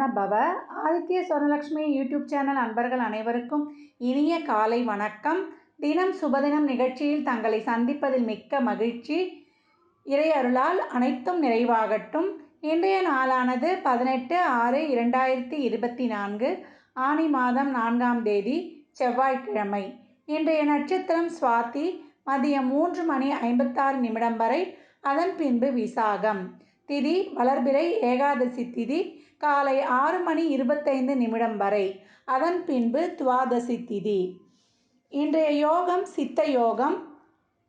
Saravanabhava Aditya Swarnalakshmi YouTube channel அன்பர்கள் அனைவருக்கும் இனிய காலை வணக்கம். தினம் சுபதினம் நிகழ்ச்சியில் தங்களை சந்திப்பதில் மிக்க மகிழ்ச்சி. இறை அருளால் அனைத்தும் நிறைவாகட்டும். இன்றைய நாளானது பதினெட்டு ஆறு இரண்டாயிரத்தி இருபத்தி நான்கு ஆனி மாதம் நான்காம் தேதி செவ்வாய்க்கிழமை. இன்றைய நட்சத்திரம் சுவாதி மதியம் மூன்று மணி ஐம்பத்தாறு நிமிடம் வரை அதன் பின்பு விசாகம். திதி வளர்பிறை ஏகாதசி திதி காலை ஆறு மணி இருபத்தைந்து நிமிடம் வரை. அதன் பின்பு துவாதசி திதி. இன்றைய யோகம் சித்த யோகம்.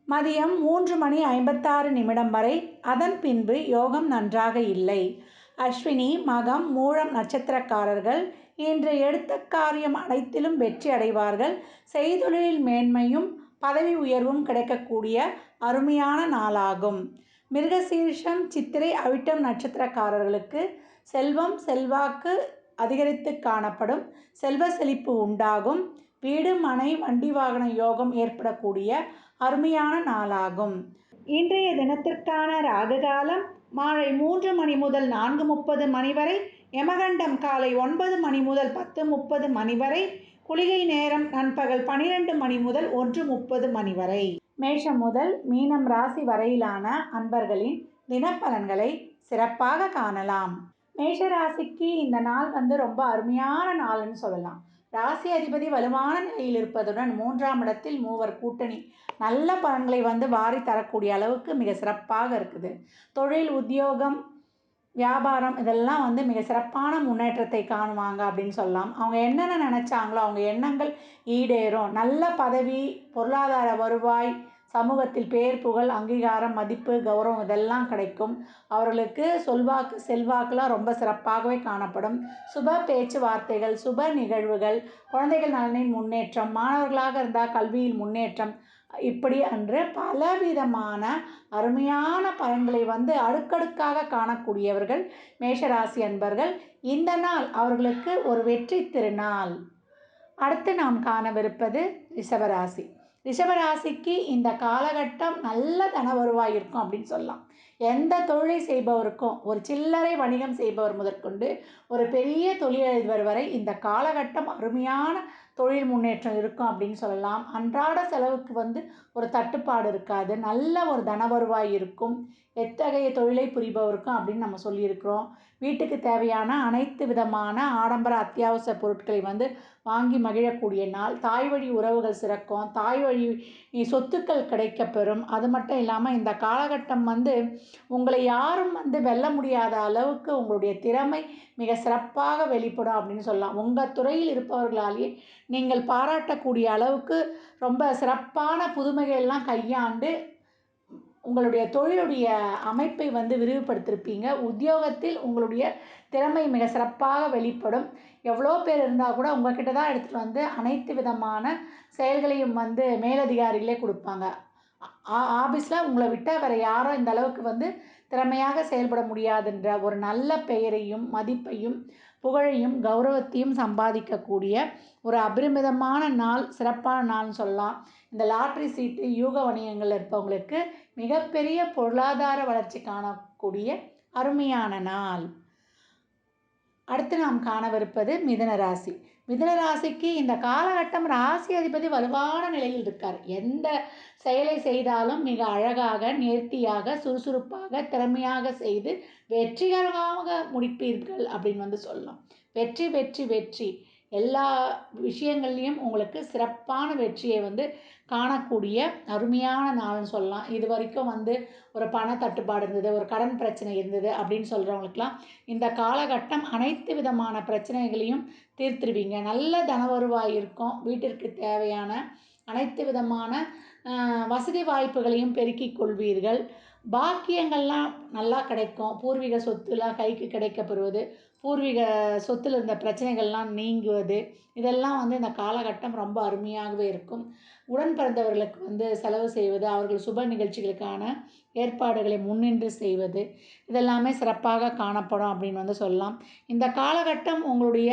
மதியம் மூன்று மணி ஐம்பத்தாறு நிமிடம் வரை. அதன் பின்பு யோகம் நன்றாக இல்லை. அஸ்வினி மகம் மூலம் நட்சத்திரக்காரர்கள் இன்று எடுத்த காரியம் அனைத்திலும் வெற்றி அடைவார்கள். செய்தொழிலில் மேன்மையும் பதவி உயர்வும் கிடைக்கக்கூடிய அருமையான நாளாகும். மிருகசீர்ஷம் சித்திரை அவிட்டம் நட்சத்திரக்காரர்களுக்கு செல்வம் செல்வாக்கு அதிகரித்து காணப்படும். செல்வ செழிப்பு உண்டாகும். வீடு மனை வண்டி வாகன யோகம் ஏற்படக்கூடிய அருமையான நாளாகும். இன்றைய தினத்திற்கான ராகுகாலம் மாலை மூன்று மணி முதல் நான்கு முப்பது மணி வரை யமகண்டம் காலை ஒன்பது மணி முதல் பத்து முப்பது மணி வரை குளிகை நேரம் நண்பகல் பனிரெண்டு மணி முதல் ஒன்று முப்பது மணி வரை. மேஷம் முதல் மீனம் ராசி வரையிலான அன்பர்களின் தினப்பலன்களை சிறப்பாக காணலாம். மேஷ ராசிக்கு இந்த நாள் வந்து ரொம்ப அருமையான நாள்னு சொல்லலாம். ராசி அதிபதி வலுவான நிலையில் இருப்பதுடன் மூன்றாம் இடத்தில் மூவர் கூட்டணி நல்ல பலன்களை வந்து வாரி தரக்கூடிய அளவுக்கு மிக சிறப்பாக இருக்குது. தொழில் உத்தியோகம் வியாபாரம் இதெல்லாம் வந்து மிக சிறப்பான முன்னேற்றத்தை காணுவாங்க அப்படின்னு சொல்லலாம். அவங்க என்னென்ன நினச்சாங்களோ அவங்க எண்ணங்கள் ஈடேறும். நல்ல பதவி பொருளாதார வருவாய் சமூகத்தில் பேர் புகழ் அங்கீகாரம் மதிப்பு கௌரவம் இதெல்லாம் கிடைக்கும். அவர்களுக்கு சொல்வாக்கு செல்வாக்குலாம் ரொம்ப சிறப்பாகவே காணப்படும். சுப பேச்சுவார்த்தைகள் சுப நிகழ்வுகள் குழந்தைகள் நலனின் முன்னேற்றம் மாணவர்களாக இருந்தால் கல்வியில் முன்னேற்றம். இப்படி அன்று பலவிதமான அருமையான பலன்களை வந்து அடுக்கடுக்காக காணக்கூடியவர்கள் மேஷராசி அன்பர்கள் இந்த நாள் அவர்களுக்கு ஒரு வெற்றி திருநாள். அடுத்து நாம் காணவிருப்பது ரிஷபராசி. ரிஷபராசிக்கு இந்த காலகட்டம் நல்ல தன வருவாய் இருக்கும் அப்படின்னு சொல்லலாம். எந்த தொழிலை செய்பவருக்கும் ஒரு சில்லறை வணிகம் செய்பவர் முதற்கொண்டு ஒரு பெரிய தொழிலதிபர் வரை இந்த காலகட்டம் அருமையான தொழில் முன்னேற்றம் இருக்கும் அப்படின்னு சொல்லலாம். அன்றாட செலவுக்கு வந்து ஒரு தட்டுப்பாடு இருக்காது. நல்ல ஒரு தன வருவாய் இருக்கும். எத்தகைய தொழிலை புரிபவருக்கும் அப்படின்னு நம்ம சொல்லியிருக்கிறோம். வீட்டுக்கு தேவையான அனைத்து விதமான ஆடம்பர அத்தியாவசிய பொருட்களை வந்து வாங்கி மகிழக்கூடிய நாள். தாய் வழி உறவுகள் சிறக்கும். தாய் வழி சொத்துக்கள் கிடைக்கப்பெறும். அது மட்டும் இல்லாமல் இந்த காலகட்டம் வந்து உங்களை யாரும் வந்து வெல்ல முடியாத அளவுக்கு உங்களுடைய திறமை மிக சிறப்பாக வெளிப்படும் அப்படின்னு சொல்லலாம். உங்கள் துறையில் இருப்பவர்களாலேயே நீங்கள் பாராட்டக்கூடிய அளவுக்கு ரொம்ப சிறப்பான புதுமைகள்லாம் கையாண்டு உங்களுடைய தொழிலுடைய அமைப்பை வந்து விரிவுபடுத்தியிருப்பீங்க உத்தியோகத்தில் உங்களுடைய திறமை மிக சிறப்பாக வெளிப்படும். எவ்வளோ பேர் இருந்தால் கூட உங்கள்கிட்ட தான் எடுத்துகிட்டு வந்து அனைத்து விதமான செயல்களையும் வந்து மேலதிகாரிகளே கொடுப்பாங்க. ஆஃபீஸில் உங்களை விட்டால் வேறு யாரும் இந்த அளவுக்கு வந்து திறமையாக செயல்பட முடியாதுன்ற ஒரு நல்ல பெயரையும் மதிப்பையும் புகழையும் கௌரவத்தையும் சம்பாதிக்கக்கூடிய ஒரு அபரிமிதமான நாள் சிறப்பான நாள்னு சொல்லலாம். இந்த லாட்ரி சீட்டு யூக வணிகங்கள் இருப்பவங்களுக்கு மிகப்பெரிய பொருளாதார வளர்ச்சி காணக்கூடிய அருமையான நாள். அடுத்து நாம் காணவிருப்பது மிதன ராசி மிதன ராசிக்கு இந்த காலகட்டம் ராசி அதிபதி வலுவான நிலையில் இருக்கார். எந்த செயலை செய்தாலும் மிக அழகாக நேர்த்தியாக சுறுசுறுப்பாக திறமையாக செய்து வெற்றிகரமாக முடிப்பீர்கள் அப்படின்னு வந்து சொல்லலாம். வெற்றி வெற்றி வெற்றி. எல்லா விஷயங்கள்லேயும் உங்களுக்கு சிறப்பான வெற்றியை வந்து காணக்கூடிய அருமையான நாள்னு சொல்லலாம். இது வரைக்கும் வந்து ஒரு பண தட்டுப்பாடு இருந்தது ஒரு கடன் பிரச்சனை இருந்தது அப்படின்னு சொல்கிறவங்களுக்குலாம் இந்த காலகட்டம் அனைத்து விதமான பிரச்சனைகளையும் தீர்த்துருவீங்க. நல்ல தன வருவாய் இருக்கும். வீட்டிற்கு தேவையான அனைத்து விதமான வசதி வாய்ப்புகளையும் பெருக்கிக் கொள்வீர்கள். பாக்கியங்கள்லாம் நல்லா கிடைக்கும். பூர்வீக சொத்துலாம் கைக்கு கிடைக்கப்பெறுவது பூர்வீக சொத்தில் இருந்த பிரச்சனைகள்லாம் நீங்குவது இதெல்லாம் வந்து இந்த காலகட்டம் ரொம்ப அருமையாகவே இருக்கும். உடன் பிறந்தவர்களுக்கு வந்து செலவு செய்வது அவர்கள் சுப நிகழ்ச்சிகளுக்கான ஏற்பாடுகளை முன்னின்று செய்வது இதெல்லாமே சிறப்பாக காணப்படும் அப்படின்னு வந்து சொல்லலாம். இந்த காலகட்டம் உங்களுடைய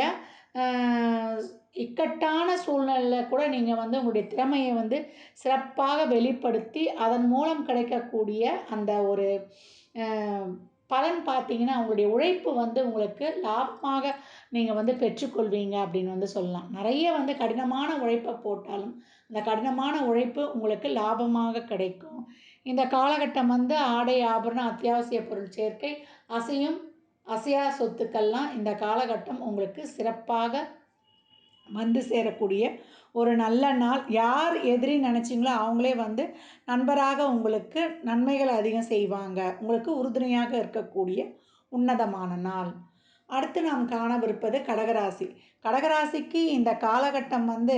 இக்கட்டான சூழ்நிலையில் கூட நீங்கள் வந்து உங்களுடைய திறமையை வந்து சிறப்பாக வெளிப்படுத்தி அதன் மூலம் கிடைக்கக்கூடிய அந்த ஒரு பலன் பார்த்தீங்கன்னா உங்களுடைய உழைப்பு வந்து உங்களுக்கு லாபமாக நீங்கள் வந்து பெற்றுக்கொள்வீங்க அப்படின்னு வந்து சொல்லலாம். நிறைய வந்து கடினமான உழைப்பை போட்டாலும் அந்த கடினமான உழைப்பு உங்களுக்கு லாபமாக கிடைக்கும். இந்த காலகட்டம் வந்து ஆடை ஆபரணம் அத்தியாவசிய பொருள் சேர்க்கை அசையும் அசையா சொத்துக்கள்லாம் இந்த காலகட்டம் உங்களுக்கு சிறப்பாக வந்து சேரக்கூடிய ஒரு நல்ல நாள் யார் எதிரி நினச்சிங்களோ அவங்களே வந்து நண்பராக உங்களுக்கு நன்மைகள் அதிகம் செய்வாங்க. உங்களுக்கு உறுதுணையாக இருக்கக்கூடிய உன்னதமான நாள். அடுத்து நாம் காணவிருப்பது கடகராசி. கடகராசிக்கு இந்த காலகட்டம் வந்து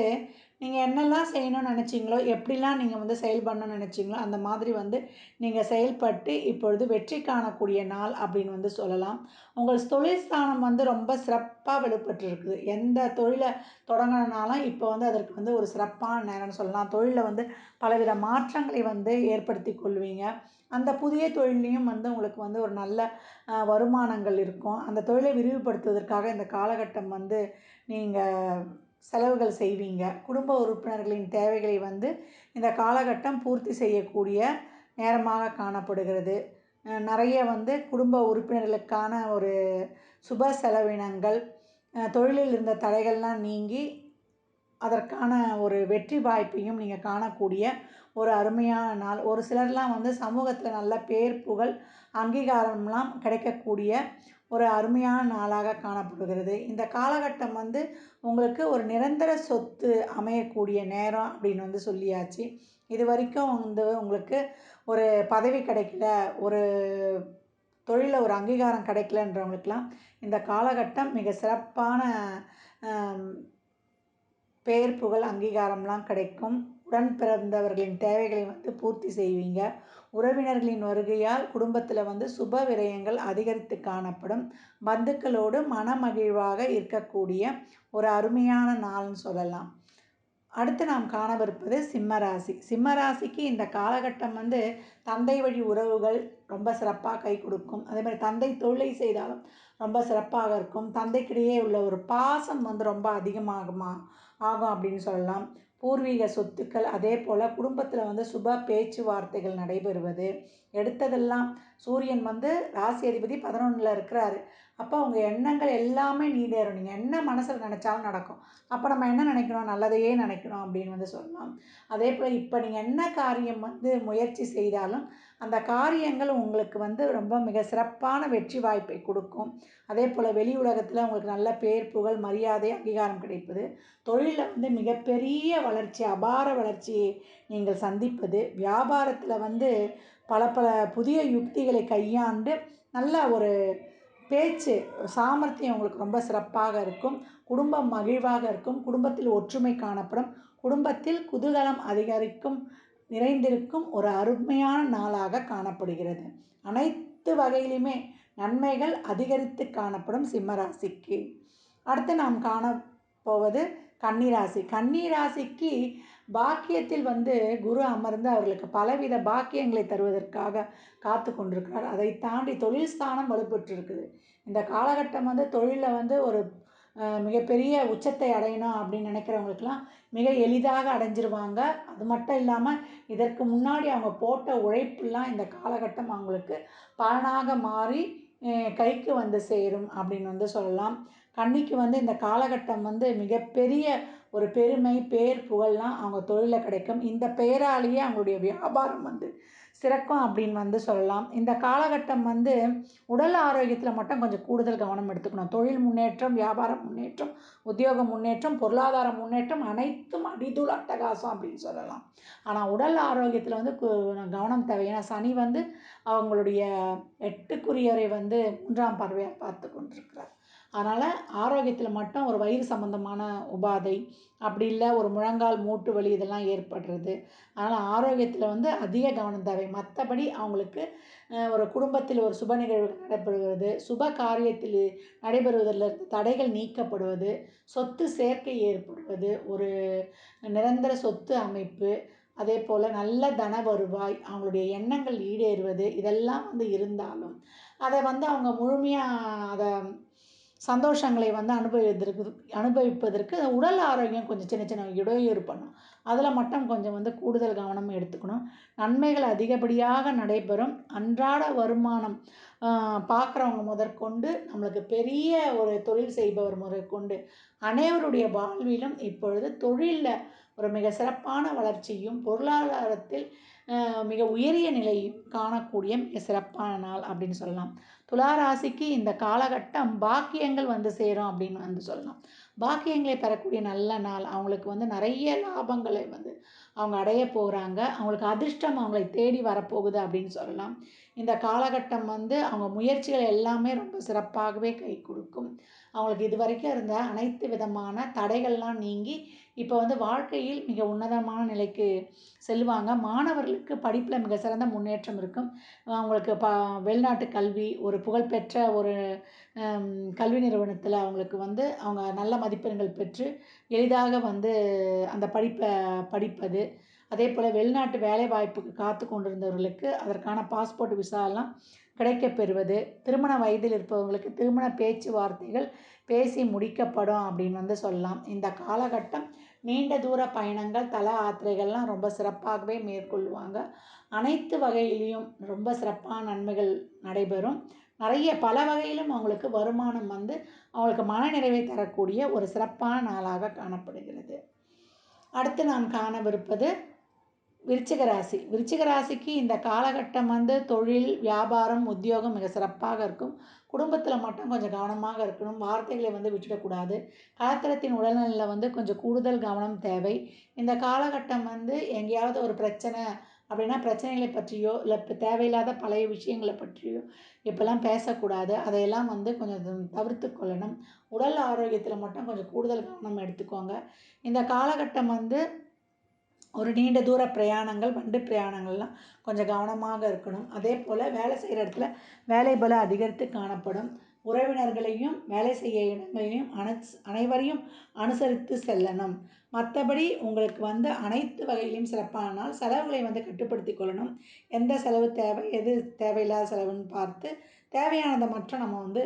நீங்கள் என்னெல்லாம் செய்யணும்னு நினச்சிங்களோ எப்படிலாம் நீங்கள் வந்து செயல்படணும்னு நினச்சிங்களோ அந்த மாதிரி வந்து நீங்கள் செயல்பட்டு இப்பொழுது வெற்றி காணக்கூடிய நாள் அப்படின்னு வந்து சொல்லலாம். உங்கள் தொழில் ஸ்தானம் வந்து ரொம்ப சிறப்பாக வெளிப்பட்டுருக்குது. எந்த தொழிலை தொடங்கினாலும் இப்போ வந்து அதற்கு வந்து ஒரு சிறப்பான நேரம்னு சொல்லலாம். தொழிலில் வந்து பலவித மாற்றங்களை வந்து ஏற்படுத்தி கொள்வீங்க. அந்த புதிய தொழில்லையும் வந்து உங்களுக்கு வந்து ஒரு நல்ல வருமானங்கள் இருக்கும். அந்த தொழிலை விரிவுபடுத்துவதற்காக இந்த காலகட்டம் வந்து நீங்கள் செலவுகள் செய்வீங்க. குடும்ப உறுப்பினர்களின் தேவைகளை வந்து இந்த காலகட்டம் பூர்த்தி செய்யக்கூடிய நேரமாக காணப்படுகிறது. நிறைய வந்து குடும்ப உறுப்பினர்களுக்கான ஒரு சுப செலவினங்கள் தொழிலில் இருந்த தடைகள்லாம் நீங்கி அதற்கான ஒரு வெற்றி வாய்ப்பையும் நீங்கள் காணக்கூடிய ஒரு அருமையான நாள். ஒரு சிலர்லாம் வந்து சமூகத்தில் நல்ல பேர் புகழ் அங்கீகாரம்லாம் கிடைக்கக்கூடிய ஒரு அருமையான நாளாக காணப்படுகிறது. இந்த காலகட்டம் வந்து உங்களுக்கு ஒரு நிரந்தர சொத்து அமையக்கூடிய நேரம் அப்படின்னு வந்து சொல்லியாச்சு. இது வரைக்கும் வந்து உங்களுக்கு ஒரு பதவி கிடைக்கல ஒரு தொழிலில் ஒரு அங்கீகாரம் கிடைக்கலன்றவங்களுக்கெல்லாம் இந்த காலகட்டம் மிக சிறப்பான பெயர் புகழ் அங்கீகாரம்லாம் கிடைக்கும். உடன் பிறந்தவர்களின் தேவைகளை வந்து பூர்த்தி செய்வீங்க. உறவினர்களின் வருகையால் குடும்பத்தில் வந்து சுப விரயங்கள் அதிகரித்து காணப்படும். பந்துக்களோடு மனமகிழ்வாக இருக்கக்கூடிய ஒரு அருமையான நாள்னு சொல்லலாம். அடுத்து நாம் காணவிருப்பது சிம்மராசி. சிம்மராசிக்கு இந்த காலகட்டம் வந்து தந்தை வழி உறவுகள் ரொம்ப சிறப்பாக கை கொடுக்கும். அதே மாதிரி தந்தை தொழிலை செய்தாலும் ரொம்ப சிறப்பாக இருக்கும். தந்தைக்கிடையே உள்ள ஒரு பாசம் வந்து ரொம்ப அதிகமாகுமா ஆகும் அப்படின்னு சொல்லலாம். பூர்வீக சொத்துக்கள் அதே போல் குடும்பத்தில் வந்து சுப பேச்சுவார்த்தைகள் நடைபெறுவது எடுத்ததெல்லாம் சூரியன் வந்து ராசி அதிபதி பதினொன்றில் இருக்கிறாரு. அப்போ அவங்க எண்ணங்கள் எல்லாமே நீடேறும் நீங்கள் என்ன மனசில் நினச்சாலும் நடக்கும். அப்போ நம்ம என்ன நினைக்கணும் நல்லதையே நினைக்கணும் அப்படின்னு வந்து சொல்லலாம். அதே போல் இப்போ நீங்கள் என்ன காரியம் வந்து முயற்சி செய்தாலும் அந்த காரியங்கள் உங்களுக்கு வந்து ரொம்ப மிக சிறப்பான வெற்றி வாய்ப்பை கொடுக்கும். அதே போல் வெளி உலகத்தில் உங்களுக்கு நல்ல பேர் புகழ் மரியாதை அங்கீகாரம் கிடைப்பது. தொழிலில் வந்து மிகப்பெரிய வளர்ச்சி அபார வளர்ச்சியை நீங்கள் சந்திப்பது. வியாபாரத்தில் வந்து பல பல புதிய யுக்திகளை கையாண்டு நல்ல ஒரு பேச்சு சாமர்த்தியம் உங்களுக்கு ரொம்ப சிறப்பாக இருக்கும். குடும்பம் மகிழ்வாக இருக்கும். குடும்பத்தில் ஒற்றுமை காணப்படும். குடும்பத்தில் குதூகலம் அதிகரிக்கும் நிறைந்திருக்கும் ஒரு அருமையான நாளாக காணப்படுகிறது. அனைத்து வகையிலுமே நன்மைகள் அதிகரித்து காணப்படும் சிம்மராசிக்கு. அடுத்து நாம் காண போவது கன்னிராசி. கன்னிராசிக்கு பாக்கியத்தில் வந்து குரு அமர்ந்து அவர்களுக்கு பலவித பாக்கியங்களை தருவதற்காக காத்து கொண்டிருக்கிறார். அதை தாண்டி தொழில் ஸ்தானம் வலுப்பெற்றிருக்குது. இந்த காலகட்டம் வந்து தொழிலில் வந்து ஒரு மிகப்பெரிய உச்சத்தை அடையணும் அப்படின்னு நினைக்கிறவங்களுக்கெல்லாம் மிக எளிதாக அடைஞ்சிருவாங்க. அது மட்டும் இல்லாமல் இதற்கு முன்னாடி அவங்க போட்ட உழைப்புலாம் இந்த காலகட்டம் அவங்களுக்கு பலனாக மாறி கைக்கு வந்து சேரும் அப்படின்னு வந்து சொல்லலாம். கன்னிக்கு வந்து இந்த காலகட்டம் வந்து மிகப்பெரிய ஒரு பெருமை பேர் புகழ்லாம் அவங்க தொழிலில் கிடைக்கும். இந்த பெயராலேயே அவங்களுடைய வியாபாரம் வந்து சிறக்கும் அப்படின்னு வந்து சொல்லலாம். இந்த காலகட்டம் வந்து உடல் ஆரோக்கியத்தில் மட்டும் கொஞ்சம் கூடுதல் கவனம் எடுத்துக்கணும். தொழில் முன்னேற்றம் வியாபாரம் முன்னேற்றம் உத்தியோக முன்னேற்றம் பொருளாதார முன்னேற்றம் அனைத்தும் அடிதூள் அட்டகாசம் அப்படின்னு சொல்லலாம். ஆனால் உடல் ஆரோக்கியத்தில் வந்து கவனம் தேவை. ஏன்னா சனி வந்து அவங்களுடைய எட்டுக்குரியவரை வந்து மூன்றாம் பார்வையாக பார்த்து கொண்டிருக்கிறார். அதனால் ஆரோக்கியத்தில் மட்டும் ஒரு வயிறு சம்மந்தமான உபாதை அப்படி இல்லை ஒரு முழங்கால் மூட்டு வலி இதெல்லாம் ஏற்படுறது. அதனால் ஆரோக்கியத்தில் வந்து அதிக கவனம் தேவை. மற்றபடி அவங்களுக்கு ஒரு குடும்பத்தில் ஒரு சுப நிகழ்வுகள் நடைபெறுவது சுப காரியத்தில் நடைபெறுவதில் தடைகள் நீக்கப்படுவது சொத்து சேர்க்கை ஏற்படுவது ஒரு நிரந்தர சொத்து அமைப்பு அதே போல் நல்ல தன வருவாய் அவங்களுடைய எண்ணங்கள் ஈடேறுவது இதெல்லாம் வந்து இருந்தாலும் அதை வந்து அவங்க முழுமையாக அதை சந்தோஷங்களை வந்து அனுபவிப்பதற்கு அனுபவிப்பதற்கு உடல் ஆரோக்கியம் கொஞ்சம் சின்ன சின்ன இடையூறு பண்ணும். அதில் மட்டும் கொஞ்சம் வந்து கூடுதல் கவனம் எடுத்துக்கணும். நன்மைகள் அதிகப்படியாக நடைபெறும். அன்றாட வருமானம் பார்க்குறவங்க முதற்கொண்டு நம்மளுக்கு பெரிய ஒரு தொழில் செய்பவர் முதற்கொண்டு அனைவருடைய வாழ்விலும் இப்பொழுது தொழிலில் ஒரு மிக சிறப்பான வளர்ச்சியும் பொருளாதாரத்தில் மிக உயரிய நிலையும் காணக்கூடிய மிக சிறப்பான நாள் அப்படின்னு சொல்லலாம். துலா ராசிக்கு இந்த காலகட்டம் பாக்கியங்கள் வந்து சேரும் அப்படின்னு வந்து சொல்லலாம். பாக்கியங்களை பெறக்கூடிய நல்ல நாள் அவங்களுக்கு வந்து நிறைய லாபங்களை வந்து அவங்க அடைய போகிறாங்க அவங்களுக்கு அதிர்ஷ்டம் அவங்களை தேடி வரப்போகுது அப்படின்னு சொல்லலாம். இந்த காலகட்டம் வந்து அவங்க முயற்சிகள் எல்லாமே ரொம்ப சிறப்பாகவே கை கொடுக்கும். அவங்களுக்கு இது வரைக்கும் இருந்த அனைத்து விதமான தடைகள்லாம் நீங்கி இப்போ வந்து வாழ்க்கையில் மிக உன்னதமான நிலைக்கு செல்வாங்க. மாணவர்களுக்கு படிப்பில் மிக சிறந்த முன்னேற்றம் இருக்கும். அவங்களுக்கு ப வெளிநாட்டு கல்வி ஒரு புகழ்பெற்ற ஒரு கல்வி நிறுவனத்தில் அவங்களுக்கு வந்து அவங்க நல்ல மதிப்பெண்கள் பெற்று எளிதாக வந்து அந்த படிப்பை படிப்பது அதே போல் வெளிநாட்டு வேலை வாய்ப்புக்கு காத்து கொண்டிருந்தவர்களுக்கு அதற்கான பாஸ்போர்ட் விசா எல்லாம் திருமண வயதில் இருப்பவங்களுக்கு திருமண பேச்சுவார்த்தைகள் பேசி முடிக்கப்படும் அப்படின்னு வந்து சொல்லலாம். இந்த காலகட்டம் நீண்ட தூர பயணங்கள் தல யாத்திரைகள்லாம் ரொம்ப சிறப்பாகவே மேற்கொள்வாங்க. அனைத்து வகையிலையும் ரொம்ப சிறப்பான நன்மைகள் நடைபெறும். நிறைய பல வகையிலும் அவங்களுக்கு வருமானம் வந்து அவங்களுக்கு மனநிறைவை தரக்கூடிய ஒரு சிறப்பான நாளாக காணப்படுகிறது. அடுத்து நாம் காணவிருப்பது விருச்சிக ராசி. விருச்சிக ராசிக்கு இந்த காலகட்டம் வந்து தொழில் வியாபாரம் உத்தியோகம் மிக சிறப்பாக இருக்கும். குடும்பத்தில் மட்டும் கொஞ்சம் கவனமாக இருக்கணும். வார்த்தைகளை வந்து விட்டுடக்கூடாது. கலத்திரத்தின் உடல்நிலையில் வந்து கொஞ்சம் கூடுதல் கவனம் தேவை. இந்த காலகட்டம் வந்து எங்கேயாவது ஒரு பிரச்சனை அப்படின்னா பிரச்சனைகளை பற்றியோ இல்லை இப்போ தேவையில்லாத பழைய விஷயங்களை பற்றியோ இப்போல்லாம் பேசக்கூடாது. அதையெல்லாம் வந்து கொஞ்சம் தவிர்த்து கொள்ளணும். உடல் ஆரோக்கியத்தில் மட்டும் கொஞ்சம் கூடுதல் கவனம் எடுத்துக்கோங்க. இந்த காலகட்டம் வந்து ஒரு நீண்ட தூர பிரயாணங்கள் வண்டி பிரயாணங்கள்லாம் கொஞ்சம் கவனமாக இருக்கணும். அதே போல் வேலை செய்கிற இடத்துல வேலை பளு அதிகரித்து காணப்படும். உறவினர்களையும் வேலை செய்ய இடங்களையும் அனஸ் அனைவரையும் அனுசரித்து செல்லணும். மற்றபடி உங்களுக்கு வந்து அனைத்து வகையிலையும் சிறப்பானால் செலவுகளை வந்து கட்டுப்படுத்தி கொள்ளணும். எந்த செலவு தேவை எது தேவையில்லாத செலவுன்னு பார்த்து தேவையானதை மட்டும் நம்ம வந்து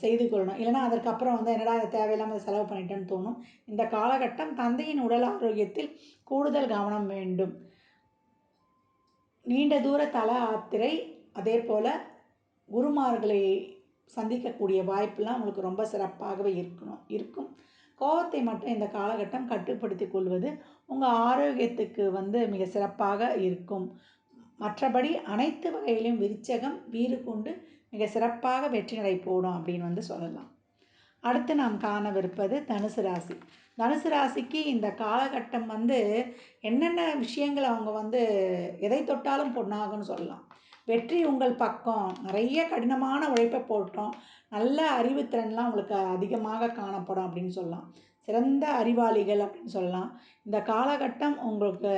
செய்து கொள்ளணும். இல்லைனா அதற்கப்புறம் வந்து என்னடா இது தேவையில்லாமல் செலவு பண்ணிட்டேன்னு தோணும். இந்த காலகட்டம் தந்தையின் உடல் ஆரோக்கியத்தில் கூடுதல் கவனம் வேண்டும். நீண்ட தூர தல யாத்திரை அதே போல் குருமார்களை சந்திக்கக்கூடிய வாய்ப்பெலாம் உங்களுக்கு ரொம்ப சிறப்பாகவே இருக்கணும். இருக்கும். கோபத்தை மட்டும் இந்த காலகட்டம் கட்டுப்படுத்தி கொள்வது உங்கள் ஆரோக்கியத்துக்கு வந்து மிக சிறப்பாக இருக்கும். மற்றபடி அனைத்து வகையிலும் விருச்சகம் வீறு கொண்டு மிக சிறப்பாக வெற்றி நடை போடும் அப்படின்னு வந்து சொல்லலாம். அடுத்து நாம் காணவிருப்பது தனுசு ராசி. தனுசு ராசிக்கு இந்த காலகட்டம் வந்து என்னென்ன விஷயங்கள் அவங்க வந்து எதை தொட்டாலும் பொண்ணாகும்னு சொல்லலாம். வெற்றி உங்கள் பக்கம். நிறைய கடினமான உழைப்பை போட்டோம். நல்ல அறிவுத்திறன்லாம் உங்களுக்கு அதிகமாக காணப்படும் அப்படின்னு சொல்லலாம். சிறந்த அறிவாளிகள் அப்படின்னு சொல்லலாம். இந்த காலகட்டம் உங்களுக்கு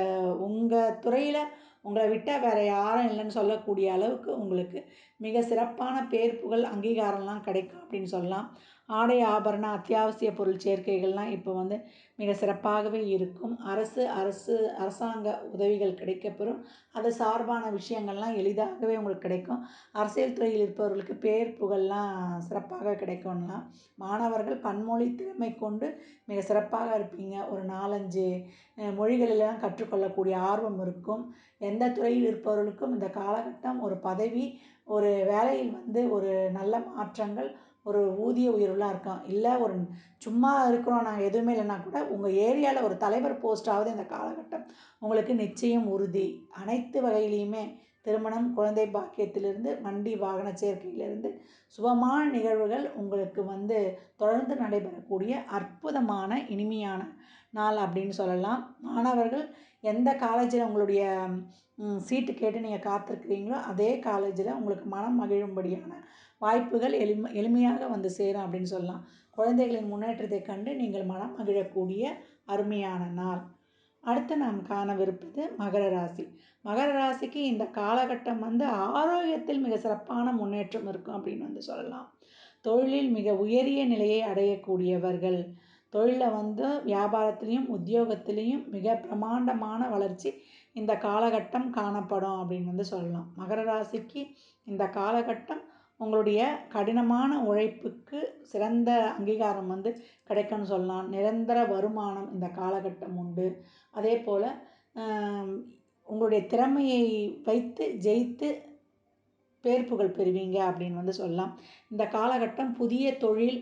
உங்கள் துறையில் உங்களை விட்டால் வேறு யாரும் இல்லைன்னு சொல்லக்கூடிய அளவுக்கு உங்களுக்கு மிக சிறப்பான பேர் புகழ் அங்கீகாரம்லாம் கிடைக்கும் அப்படின்னு சொல்லலாம். ஆடை ஆபரண அத்தியாவசிய பொருள் சேர்க்கைகள்லாம் இப்போ வந்து மிக சிறப்பாகவே இருக்கும். அரசு அரசு அரசாங்க உதவிகள் கிடைக்கப்பெறும். அது சார்பான விஷயங்கள்லாம் எளிதாகவே உங்களுக்கு கிடைக்கும். அரசியல் துறையில் இருப்பவர்களுக்கு பேர் புகழ்லாம் சிறப்பாக கிடைக்கும்லாம். மாணவர்கள் பன்மொழி திறமை கொண்டு மிக சிறப்பாக இருப்பீங்க. ஒரு நாலஞ்சு மொழிகளெல்லாம் கற்றுக்கொள்ளக்கூடிய ஆர்வம் இருக்கும். எந்த துறையில் இருப்பவர்களுக்கும் இந்த காலகட்டம் ஒரு பதவி ஒரு வேலையில் வந்து ஒரு நல்ல மாற்றங்கள் ஒரு ஊதிய உயர்வுலாம் இருக்கும் இல்லை ஒரு சும்மா இருக்கிறோம் நாங்கள் எதுவுமே இல்லைன்னா கூட உங்கள் ஏரியாவில் ஒரு தலைவர் போஸ்ட்டாவது இந்த காலகட்டம் உங்களுக்கு நிச்சயம் உறுதி. அனைத்து வகையிலையுமே திருமணம் குழந்தை பாக்கியத்திலிருந்து வண்டி வாகன சேர்க்கையிலிருந்து சுபமான நிகழ்வுகள் உங்களுக்கு வந்து தொடர்ந்து நடைபெறக்கூடிய அற்புதமான இனிமையான நாள் அப்படின்னு சொல்லலாம். மாணவர்கள் எந்த காலேஜில் உங்களுடைய சீட்டு கேட்டு நீங்கள் காத்திருக்கிறீங்களோ அதே காலேஜில் உங்களுக்கு மனம் மகிழும்படியான வாய்ப்புகள் எளிம எளிமையாக வந்து சேரும் அப்படின்னு சொல்லலாம். குழந்தைகளின் முன்னேற்றத்தை கண்டு நீங்கள் மனம் மகிழக்கூடிய அருமையான நாள். அடுத்து நாம் காணவிருப்பது மகர ராசி. மகர ராசிக்கு இந்த காலகட்டம் வந்து ஆரோக்கியத்தில் மிக சிறப்பான முன்னேற்றம் இருக்கும் அப்படின்னு வந்து சொல்லலாம். தொழிலில் மிக உயரிய நிலையை அடையக்கூடியவர்கள். தொழிலில் வந்து வியாபாரத்துலேயும் உத்தியோகத்துலேயும் மிக பிரமாண்டமான வளர்ச்சி இந்த காலகட்டம் காணப்படும் அப்படின்னு வந்து சொல்லலாம். மகர ராசிக்கு இந்த காலகட்டம் உங்களுடைய கடினமான உழைப்புக்கு சிறந்த அங்கீகாரம் வந்து கிடைக்கும்னு சொல்லலாம். நிரந்தர வருமானம் இந்த காலகட்டம் உண்டு. அதே போல் உங்களுடைய திறமையை வைத்து ஜெயித்து பேர் புகழ் பெறுவீங்க அப்படின்னு வந்து சொல்லலாம். இந்த காலகட்டம் புதிய தொழில்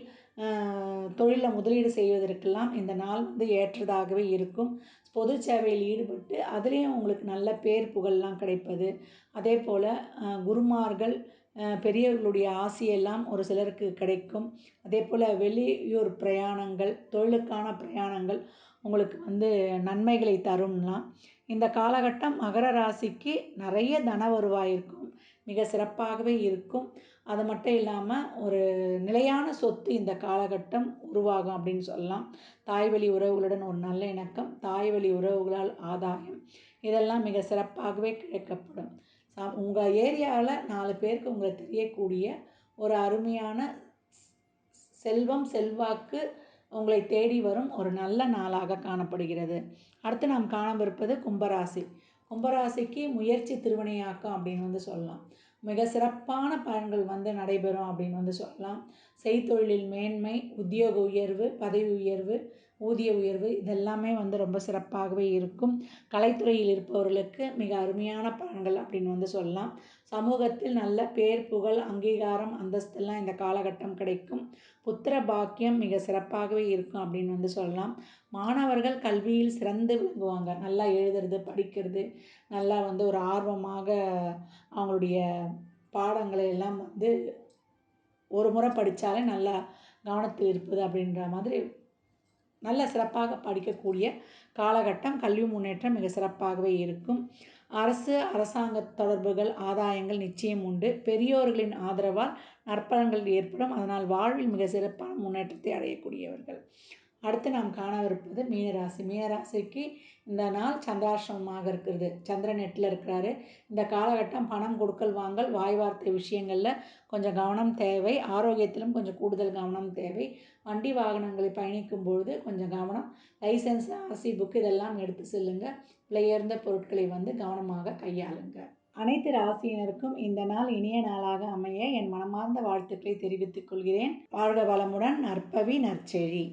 தொழிலில் முதலீடு செய்வதற்கெல்லாம் இந்த நாள் வந்து ஏற்றதாகவே இருக்கும். பொது சேவையில் ஈடுபட்டு அதுலேயும் உங்களுக்கு நல்ல பேர் புகழ்லாம் கிடைப்பது. அதே போல் குருமார்கள் பெரியவர்களுடைய ஆசியெல்லாம் ஒரு சிலருக்கு கிடைக்கும். அதே போல் வெளியூர் பிரயாணங்கள் தொழிலுக்கான பிரயாணங்கள் உங்களுக்கு வந்து நன்மைகளை தரும்லாம். இந்த காலகட்டம் மகர ராசிக்கு நிறைய தன வருவாய் இருக்கும். மிக சிறப்பாகவே இருக்கும். அது மட்டும் இல்லாமல் ஒரு நிலையான சொத்து இந்த காலகட்டம் உருவாகும் அப்படின்னு சொல்லலாம். தாய்வழி உறவுகளுடன் ஒரு நல்ல இணக்கம் தாய்வழி உறவுகளால் ஆதாயம். இதெல்லாம் மிக சிறப்பாகவே கிடைக்கப்படும் ச உங்கள் ஏரியாவில் நாலு பேருக்கு உங்களை தெரியக்கூடிய ஒரு அருமையான செல்வம் செல்வாக்கு உங்களை தேடி வரும் ஒரு நல்ல நாளாக காணப்படுகிறது. அடுத்து நாம் காணவிருப்பது கும்பராசி. கும்பராசிக்கு முயற்சி திருவினையாக்கம் அப்படின்னு வந்து சொல்லலாம். மிக சிறப்பான பலன்கள் வந்து நடைபெறும் அப்படின்னு வந்து சொல்லலாம். செய்தொழிலில் மேன்மை உத்தியோக உயர்வு பதவி உயர்வு ஊதிய உயர்வு இதெல்லாமே வந்து ரொம்ப சிறப்பாகவே இருக்கும். கலைத்துறையில் இருப்பவர்களுக்கு மிக அருமையான பலன்கள் அப்படின்னு வந்து சொல்லலாம். சமூகத்தில் நல்ல பேர் புகழ் அங்கீகாரம் அந்தஸ்தெல்லாம் இந்த காலகட்டம் கிடைக்கும். புத்திர பாக்கியம் மிக சிறப்பாகவே இருக்கும் அப்படின்னு வந்து சொல்லலாம். மாணவர்கள் கல்வியில் சிறந்து விளங்குவாங்க. நல்லா எழுதுறது படிக்கிறது நல்லா வந்து ஒரு ஆர்வமாக அவங்களுடைய பாடங்களை எல்லாம் வந்து ஒரு முறை படித்தாலே நல்லா கவனத்தில் இருப்பது அப்படின்ற மாதிரி நல்ல சிறப்பாக படிக்கக்கூடிய காலகட்டம் கல்வி முன்னேற்றம் மிக சிறப்பாகவே இருக்கும். அரசு அரசாங்க தொடர்புகள் ஆதாயங்கள் நிச்சயம் உண்டு. பெரியோர்களின் ஆதரவால் நற்பலன்கள் ஏற்படும். அதனால் வாழ்வில் மிக சிறப்பான முன்னேற்றத்தை அடையக்கூடியவர்கள். அடுத்து நாம் காணவிருப்பது மீனராசி. மீனராசிக்கு இந்த நாள் சந்திராசிரமமாக இருக்கிறது. சந்திரன் எட்டில் இருக்கிறாரு. இந்த காலகட்டம் பணம் கொடுக்கல் வாங்கல் வாய் வார்த்தை விஷயங்களில் கொஞ்சம் கவனம் தேவை. ஆரோக்கியத்திலும் கொஞ்சம் கூடுதல் கவனம் தேவை. வண்டி வாகனங்களை பயணிக்கும் பொழுது கொஞ்சம் கவனம். லைசன்ஸ் ஆர்சி புக் இதெல்லாம் எடுத்து செல்லுங்கள் விலையுயர்ந்த பொருட்களை வந்து கவனமாக கையாளுங்க. அனைத்து ராசியினருக்கும் இந்த நாள் இனிய நாளாக அமைய என் மனமார்ந்த வாழ்த்துக்களை தெரிவித்துக் கொள்கிறேன். வாழ்க வளமுடன் நற்பவி நற்செழி.